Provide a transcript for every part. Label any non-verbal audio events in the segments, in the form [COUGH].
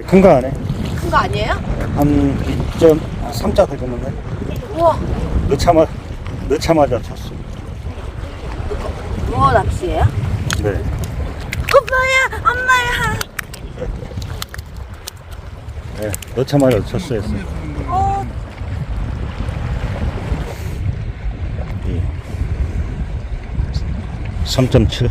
큰 거안 해? 큰거 아니에요? 한 2.3자 되겠는데? 우와, 넣자마, 넣자마자 쳤어. 뭐 낚시예요? 네. 오빠야, 엄마야. 네. 넣자마자 쳤어요. 어, 예. 3.7.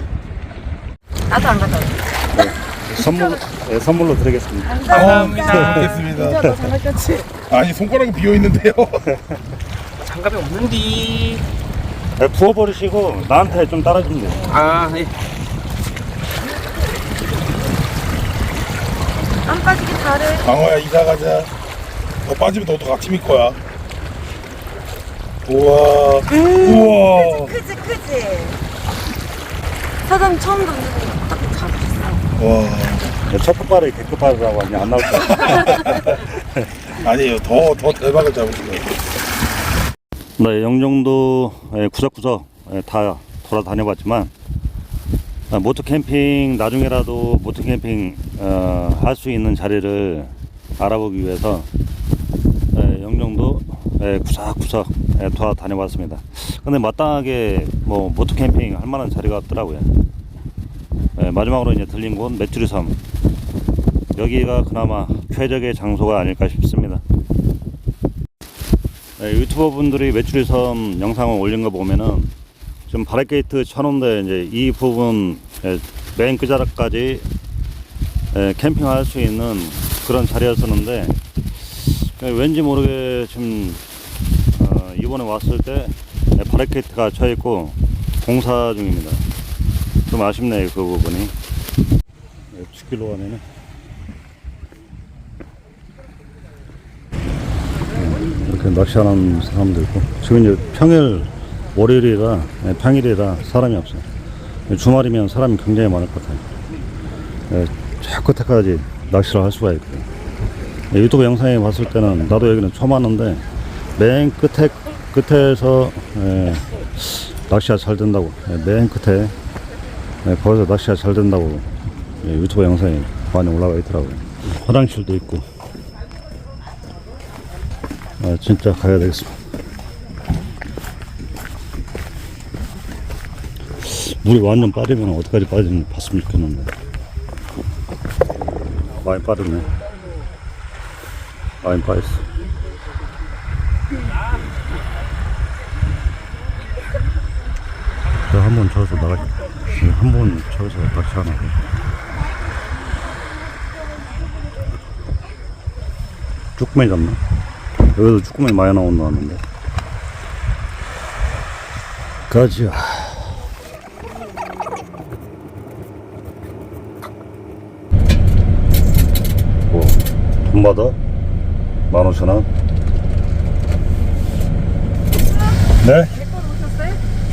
나도 안 가져왔어. 선물, 네, 선물로 드리겠습니다. 감사합니다. 먹겠습니다. 너 장난쳤지? 아니 손가락이 비어 있는데요. [LAUGHS] 장갑이 없는디. 네, 부어버리시고 나한테 좀 따라주면 돼요. 아, 예. 안 빠지게 잘해. 강호야 이사 가자. 너 빠지면 너도 같이 밀 거야. 우와. 우와. 크지, 크지? 사장 처음 던지는 거. 와. 네, 첫 끝발이 개끝발이라고 하니 안 나올 거야. [LAUGHS] 아니에요. 더 더 대박을 잡으신 거예요. 네, 영종도 예, 구석구석 예, 다 돌아다녀봤지만 아, 모터 캠핑 나중에라도 모터 캠핑 어, 할수 있는 자리를 알아보기 위해서 예, 영종도 예, 구석구석 예, 돌아다녀봤습니다. 근데 마땅하게 뭐 모터 캠핑 할 만한 자리가 없더라고요. 예, 마지막으로 이제 들린 곳 메추리 섬 여기가 그나마 최적의 장소가 아닐까 싶습니다. 네, 유튜버 분들이 메추리 섬 영상을 올린 거 보면은 지금 바렛게이트 쳐놓은데 이제 이 부분 예, 맨 끝자락까지 예, 캠핑할 수 있는 그런 자리였었는데 예, 왠지 모르게 지금 어, 이번에 왔을 때 예, 바렛게이트가 쳐 있고 공사 중입니다. 좀 아쉽네요 그 부분이. 예, 10km 안에는. 이렇게 낚시하는 사람도 있고. 지금 이제 평일 월요일이라 예, 평일이라 사람이 없어요. 주말이면 사람이 굉장히 많을 것 같아요. 예, 저 끝에까지 낚시를 할 수가 있고요 예, 유튜브 영상에 봤을 때는 나도 여기는 처음 왔는데 맨 끝에 끝에서 예, 낚시가 잘 된다고. 예, 맨 끝에 예, 거기서 낚시가 잘 된다고 예, 유튜브 영상에 많이 올라가 있더라고요 화장실도 있고 아, 진짜 가야 되겠습니다. 물이 완전 빠지면 어디까지 빠지는지 봤으면 좋겠는데. 많이 빠르네. 많이 빠졌어. 한번 저기서 나가, 한 번 저기서 낚시 하나. 쭈꾸미 잡나? 여기도 쭈꾸미 많이 나온다 하는데 가자 뭐, 돈 받아? 만 오천 원? 네?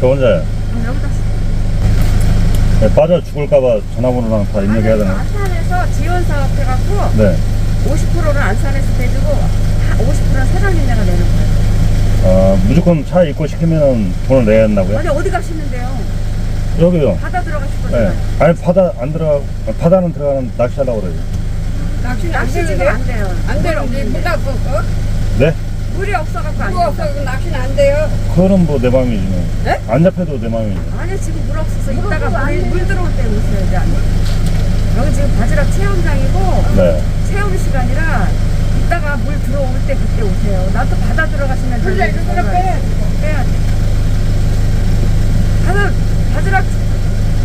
저 혼자요 여기다 네, 빠져 죽을까봐 전화번호랑 다 입력해야 되나? 안산에서 지원 사업 해갖고 네 50%를 안산에서 대주고 50%는 사장님 내가 내는 거예요. 어, 무조건 차 입고 시키면 돈을 내야 한다고요? 아니 어디 가시는데요? 여기요 바다 들어가실 네. 거잖아요. 아니 바다 안 들어가 바다는 들어가는 낚시하려고 그래요 낚시 낚시 지금 안 돼요. 안 돼요. 닦고 어? 네? 물이 없어갖고 안 돼요. 없어. 그 낚시는 안 돼요. 그거는 뭐내 마음이지 뭐. 네? 안 잡혀도 내 마음이지. 아니 지금 물 없어서 이따가 물, 물 들어올 때 오셔야 돼. 아니. 여기 지금 바지락 체험장이고 네. 체험 시간이라 이따가 물 들어올 때 그때 오세요. 나도 바다 들어가시면 그래, 그거 들어가요. 빼야지. 빼야지. 바다 바지락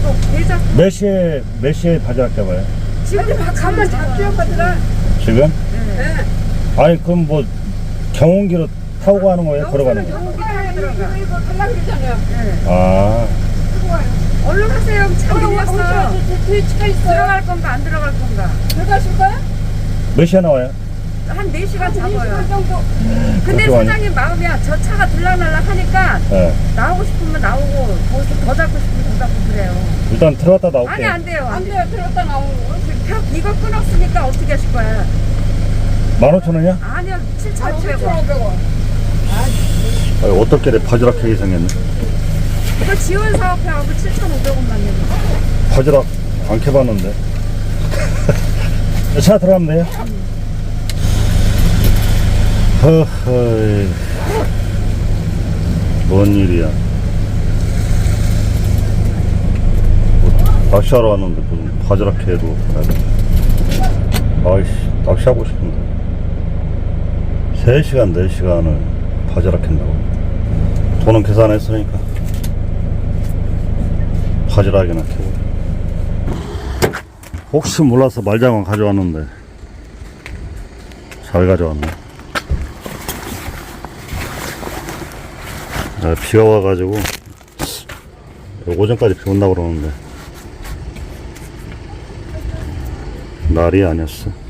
또 대작 몇 시에 몇 시에 바지락 잡아요? 지금 막 가면 잡죠, 거들아. 지금? 네. 아니 그럼 뭐 경운기로 타고 가는 거예요? 걸어가는 거예요? 경기 타고 들어가. 이거 그러잖아요. 네. 아, 얼른 하세요. 차 우리 왔어. 우리 뒤에 치가 있어요. 들어갈 건가 안 들어갈 건가? 들어가실 거야? 몇 시에 나와요? 한 4시간 2시간 잡아요. 정도. 근데 사장님 마음이야. 저 차가 들락날락 하니까 네. 나오고 싶으면 나오고 더, 더 잡고 싶으면 더 잡고 그래요. 일단 들어갔다 아니 나올게요. 안 돼요. 안 돼요. 들었다 나오는 거. 표, 이거 끊었으니까 어떻게 하실 거야? 15,000원이야? 아니요. 아, 7,500원. 7,500원. 아니, 어떻게 바지락 캐기 생겼네. 이거 지원 사업해갖고 7,500원만 내는 거. 바지락 안 캐봤는데. [LAUGHS] 차 들어가면 돼요? 허허이. 뭔 일이야. 뭐, 낚시하러 왔는데 무슨 바지락 돼. 아이씨, 낚시하고 싶은데. 3시간, 4시간을 바지락 캔다고. 돈은 계산했으니까. 바지락이나 캐고. 혹시 몰라서 말장어 가져왔는데. 잘 가져왔네. 아, 비가 와가지고 오전까지 비 온다고 그러는데 날이 아니었어.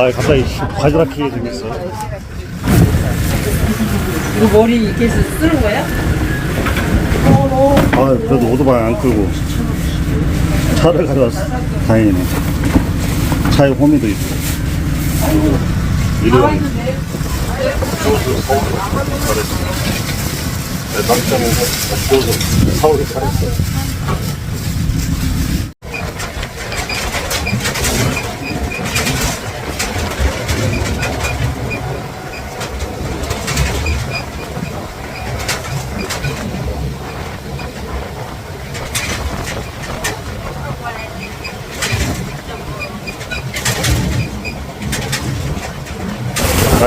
아 갑자기 바지락 키게 생겼어. 이거 머리 이렇게 해서 쓰는 거야? 아 그래도 오토바이 안 끌고 차를 가져왔어. 다행이네. 차에 호미도 있고. 이리와. 내 당장에서 없어서 사오기 잘했어.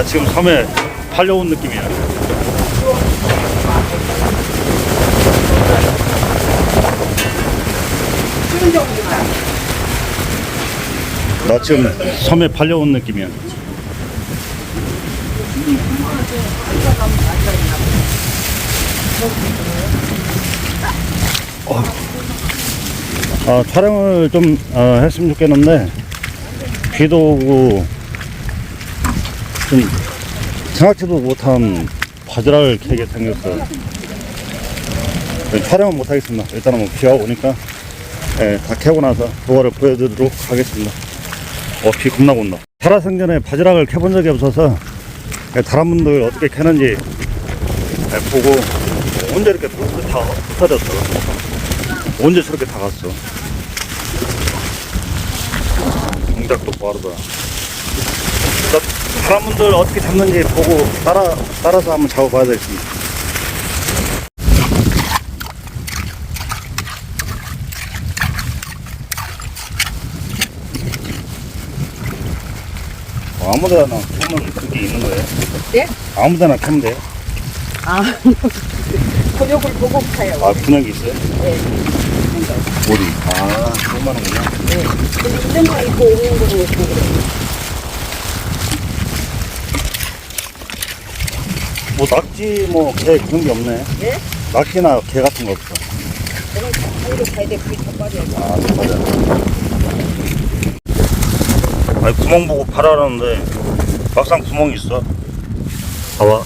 나 지금 섬에 팔려온 느낌이야. 나 지금 섬에 팔려온 느낌이야. 어. 아, 촬영을 좀 어, 했으면 좋겠는데 비도 오고 좀 생각지도 못한 바지락을 캐게 생겼어요. 네, 촬영은 못하겠습니다. 일단은 뭐 비가 오니까 예, 다 캐고 나서 그거를 보여드리도록 하겠습니다. 어, 비 겁나 온다. 살아생전에 바지락을 캐본 적이 없어서 예, 다른 분들 어떻게 캐는지 예, 보고 언제 이렇게 다 흩어졌어. 언제 저렇게 다 갔어. 동작도 빠르다. 다른 분들 어떻게 잡는지 보고 따라, 따라서 한번 잡아봐야 되겠습니다. 어, 아무데나 캐면 그게 있는 거예요? 예? 아무데나 캐면 돼요? 아, [LAUGHS] 근육을 보고 타요. 아, 분양이 있어요? 네. 어디? 아, 그런 거는구나. 있는 거 있고 없는 거 있고 그래. 뭐, 낙지, 뭐, 개, 그런 게 없네. 예? 낚시나 개 같은 거 없어. 가야 돼. 그게. 아, 맞아. 아니, 구멍 보고 팔아라는데, 막상 구멍이 있어. 봐봐.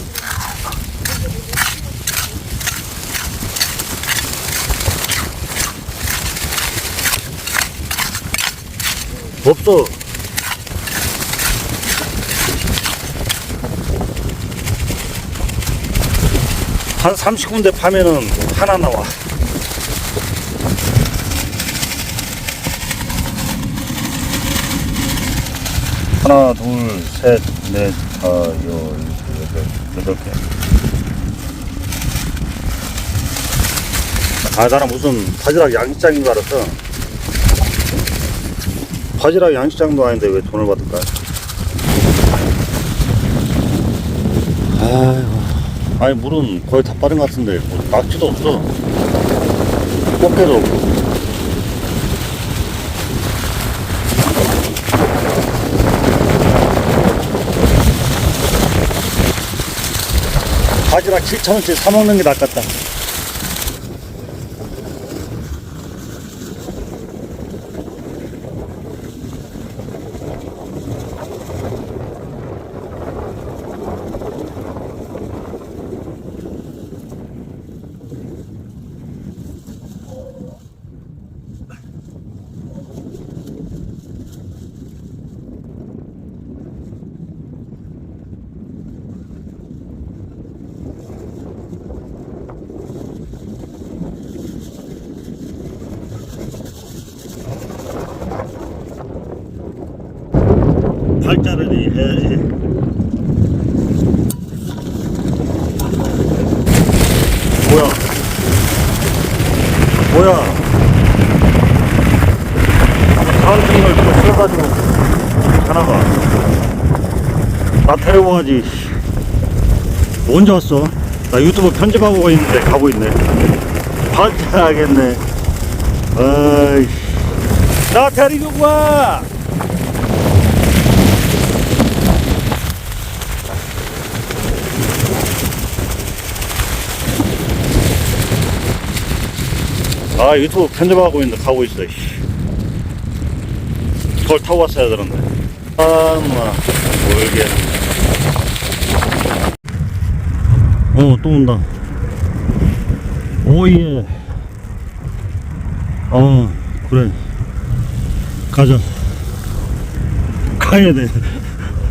없어. 한 30군데 파면은 하나 나와. 하나, 둘, 셋, 넷, 다, 여, 일곱, 여덟, 여덟 개. 아, 나는 무슨 바지락 양식장인 줄 알았어. 바지락 양식장도 아닌데 왜 돈을 받을까? 아이고. 아니, 물은 거의 다 빠른 것 같은데, 뭐, 낙지도 없어. 꽃게도 없고. 바지락 7,000원씩 사먹는 게 낫겠다. 자르니 해야지. 뭐야? 뭐야? 또 써가지고 하나가 나 태워가지. 언제 왔어? 나 유튜브 편집하고 있는데 가고 있네. 반짝하겠네. 어이. 나 데리고 와! 아 유튜브 편집하고 있는데 가고 있어 씨. 그걸 타고 왔어야 되는데. 아마 모르게 어또 온다. 오예. 어 그래. 가자. 가야 돼.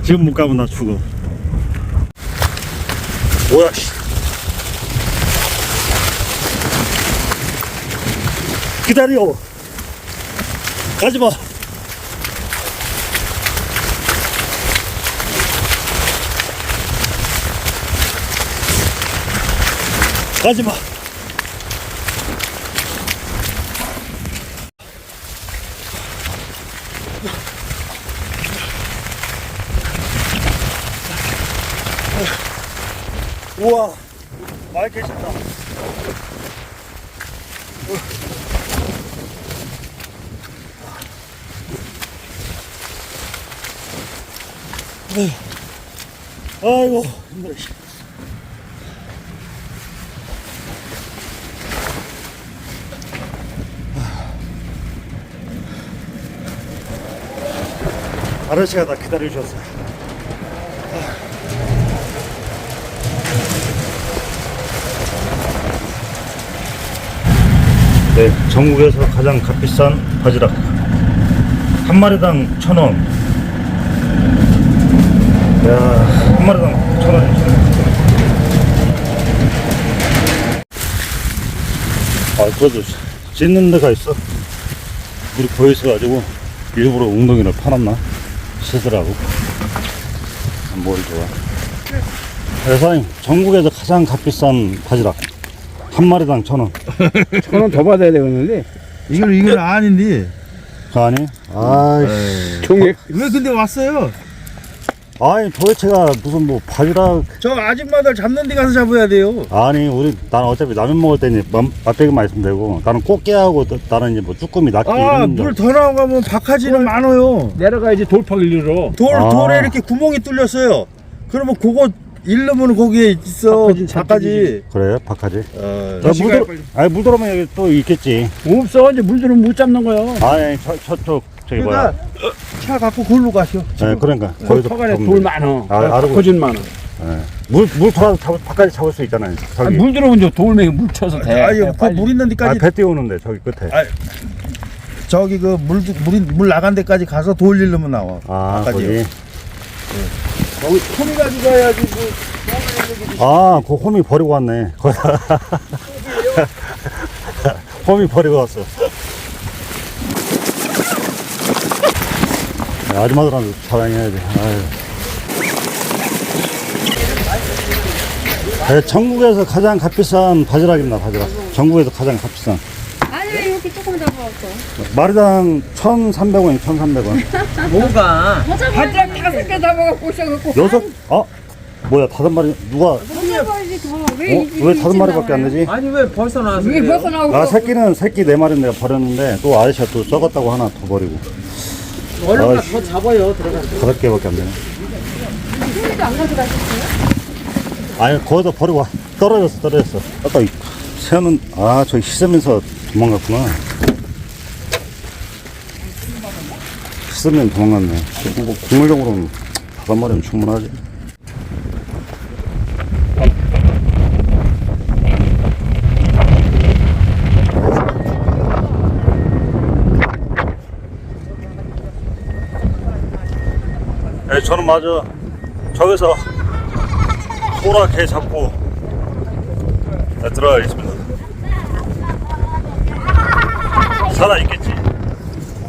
지금 못 가면 나 죽어. 뭐야 씨. 기다려. 가지 마. 가지 마. 우와. 많이 계신다 아이고 힘들어 씨. 아저씨가 다 기다려주셨어 네, 전국에서 가장 값비싼 바지락 한 마리당 천 원. 야, 한 마리당 천 원이지. 아, 그래도 찢는 데가 있어. 물이 고여 있어가지고 일부러 웅덩이를 파놨나 시더라고. 뭘 좋아. 네, 사장님, 전국에서 가장 값비싼 바지락 한 마리당 천 원. [LAUGHS] 천 원 더 받아야 되겠는데 이건 이건 아닌데. 그 아니? 아이, 종액 왜 근데 왔어요? 아니 도대체가 무슨 뭐 바지락 저 아줌마들 잡는 데 가서 잡아야 돼요. 아니 우리 나는 어차피 라면 먹을 때니 맛- 맛배기만 있으면 되고 나는 꽃게하고 또- 나는 이제 뭐 쭈꾸미 낙지 아, 이런 물더 나오면 박하지는 많아요. 내려가야지 돌파길로 돌, 아. 돌에 이렇게 구멍이 뚫렸어요. 그러면 그거 일르면 거기에 있어. 바카지, 바카지. 그래 박하지 어, 야, 물 들어 아니 물 들어오면 여기 또 있겠지 없어 이제 물 들으면 못 잡는 거야 아니 저, 저쪽 저기 그러니까 뭐야 차 갖고 걸로 가시오. 네, 그러니까 거기 터간에 보면 돌 돼. 많어 아, 알고 거진 많어 예. 물, 물 돌아서 잡, 바깥에 잡을 수 있잖아요 저기 아니, 물 들어오면 저 돌멩이 물 쳐서 돼 아니, 그 빨리. 물 있는 데까지 아, 배 띄우는데 저기 끝에 아, 저기 그 물, 물이 물 나간 데까지 가서 돌 일르면 나와. 아. 거기 거기 톰이 가지고 가야지 뭐. 아, 그 홈이 버리고 왔네. 거기다. [LAUGHS] 홈이 버리고 왔어. 아줌마들한테 자랑해야지. 아유. 네, 전국에서 가장 값비싼 바지락입니다, 바지락. 전국에서 가장 값비싼. 아니 왜 이렇게 조금 잡아왔어? 마리당 1,300원이 1,300원. [LAUGHS] 뭐가? 바짝 다섯 개 잡아갖고 오셔갖고 여섯, 아, 뭐야, 다섯 마리, 누가, 어? 못 잡아야지 더왜 왜 다섯 마리밖에 안 되지? 아니 왜 벌써 나와서 왜? 벗어 나오고 아, 새끼는 새끼 네 마리는 내가 버렸는데, 또 아저씨가 또 썩었다고 하나 더 버리고. 얼른 아이씨. 더 잡아요 들어가서 다섯 개밖에 안 되네. 소리도 안 가져가셨어요? 아니 거기다 버리고 와. 떨어졌어 떨어졌어. 아까 이 새우는 아 저기 씻으면서 도망갔구나. 씻으면 도망갔네. 뭐 국물적으로는 다섯 마리면 충분하지. 저는 마저 저기서 소라 개 잡고 네, 들어가겠습니다. 살아 있겠지.